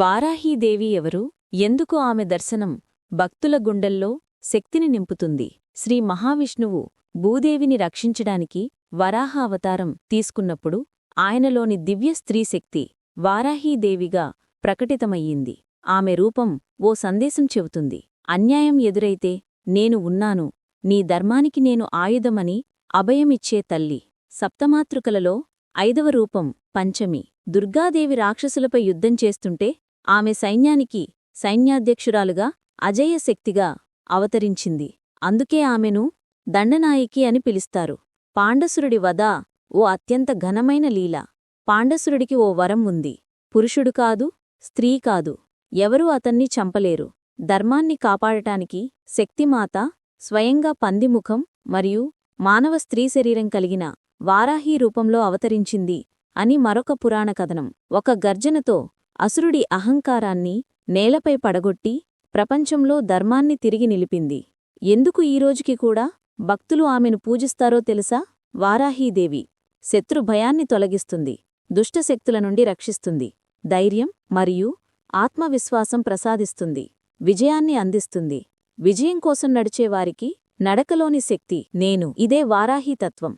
వారాహీదేవి ఎవరు? ఎందుకు ఆమె దర్శనం? భక్తుల గుండెల్లో శక్తిని నింపుతుంది. శ్రీ మహావిష్ణువు భూదేవిని రక్షించడానికి వరాహ అవతారం తీసుకున్నప్పుడు ఆయనలోని దివ్య స్త్రీశక్తి వారాహీదేవిగా ప్రకటితమయ్యింది. ఆమె రూపం ఓ సందేశం చెబుతుంది. అన్యాయం ఎదురైతే నేను ఉన్నాను. నీ ధర్మానికి నేను ఆయుధమని అభయమిచ్చే తల్లి. సప్తమాతృకలలో ఐదవ రూపం పంచమి. దుర్గాదేవి రాక్షసులపై యుద్ధం చేస్తుంటే ఆమె సైన్యానికి సైన్యాధ్యక్షురాలుగా అజేయ శక్తిగా అవతరించింది. అందుకే ఆమెను దండనాయకి అని పిలుస్తారు. పాండసురుడి వద ఓ అత్యంత ఘనమైన లీల. పాండసురుడికి ఓ వరం ఉంది. పురుషుడు కాదు స్త్రీ కాదు. ఎవరూ అతన్ని చంపలేరు. ధర్మాన్ని కాపాడటానికి శక్తిమాత స్వయంగా పందిముఖం మరియు మానవ స్త్రీ శరీరం కలిగిన వారాహీ రూపంలో అవతరించింది అని మరొక పురాణ కథనం ఒక గర్జనతో అసురుడి అహంకారాన్ని నేలపై పడగొట్టి ప్రపంచంలో ధర్మాన్ని తిరిగి నిలిపింది. ఎందుకు ఈరోజుకి కూడా భక్తులు ఆమెను పూజిస్తారో తెలుసా? వారాహీదేవి శత్రు భయాన్ని తొలగిస్తుంది దుష్టశక్తుల నుండి రక్షిస్తుంది ధైర్యం మరియు ఆత్మవిశ్వాసం ప్రసాదిస్తుంది విజయాన్ని అందిస్తుంది. విజయం కోసం నడిచేవారికి నడకలోని శక్తి నేను ఇదే వారాహీతత్వం.